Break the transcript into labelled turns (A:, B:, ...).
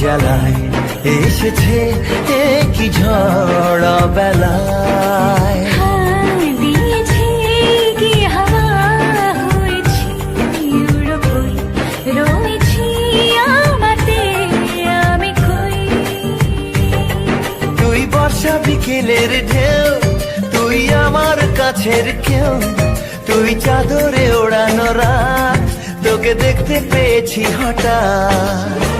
A: জ্বালায়। এসেছে কি ঝড় বেলায়। তুই বর্ষা বিকেলের ঢেউ তুই আমার কাছের কেউ তুই চাদরে ওড়ানো রাত তোকে দেখতে পেয়েছি হঠাৎ।